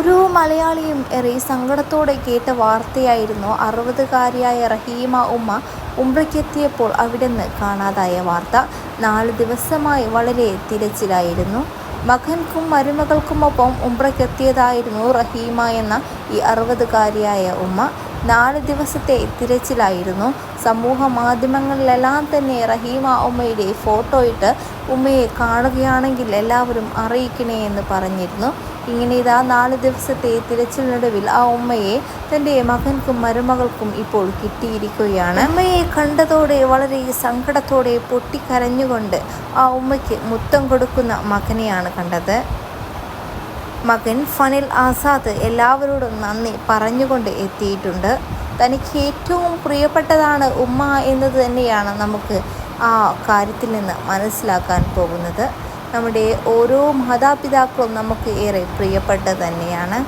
ഓരോ മലയാളിയും ഏറെ സങ്കടത്തോടെ കേട്ട വാർത്തയായിരുന്നു അറുപതുകാരിയായ റഹീമ ഉമ്മ ഉംറയ്ക്കെത്തിയപ്പോൾ അവിടുന്ന് കാണാതായ വാർത്ത. നാല് ദിവസമായി വളരെ തിരച്ചിലായിരുന്നു. മകൻക്കും മരുമകൾക്കുമൊപ്പം ഉംറയ്ക്കെത്തിയതായിരുന്നു റഹീമ എന്ന ഈ അറുപതുകാരിയായ ഉമ്മ. നാല് ദിവസത്തെ തിരച്ചിലായിരുന്നു. സമൂഹ മാധ്യമങ്ങളിലെല്ലാം തന്നെ റഹീമ ഉമ്മയുടെ ഫോട്ടോ ഇട്ട് ഉമ്മയെ കാണുകയാണെങ്കിൽ എല്ലാവരും അറിയിക്കണേ എന്ന് പറഞ്ഞിരുന്നു. ഇങ്ങനെ ഇതാ നാല് ദിവസത്തെ തിരച്ചിലിനൊടുവിൽ ആ ഉമ്മയെ തന്റെ മകൻക്കും മരുമകൾക്കും ഇപ്പോൾ കിട്ടിയിരിക്കുകയാണ്. ഉമ്മയെ കണ്ടതോടെ വളരെ സങ്കടത്തോടെ പൊട്ടിക്കരഞ്ഞുകൊണ്ട് ആ ഉമ്മയ്ക്ക് മുത്തം കൊടുക്കുന്ന മകനെയാണ് കണ്ടത്. മകൻ ഫനിൽ ആസാദ് എല്ലാവരോടും നന്ദി പറഞ്ഞുകൊണ്ട് എത്തിയിട്ടുണ്ട്. തനിക്ക് ഏറ്റവും പ്രിയപ്പെട്ടതാണ് ഉമ്മ എന്നത് തന്നെയാണ് നമുക്ക് ആ കാര്യത്തിൽ നിന്ന് മനസ്സിലാക്കാൻ പോകുന്നത്. നമ്മുടെ ഓരോ മാതാപിതാക്കളും നമുക്ക് ഏറെ പ്രിയപ്പെട്ടത് തന്നെയാണ്.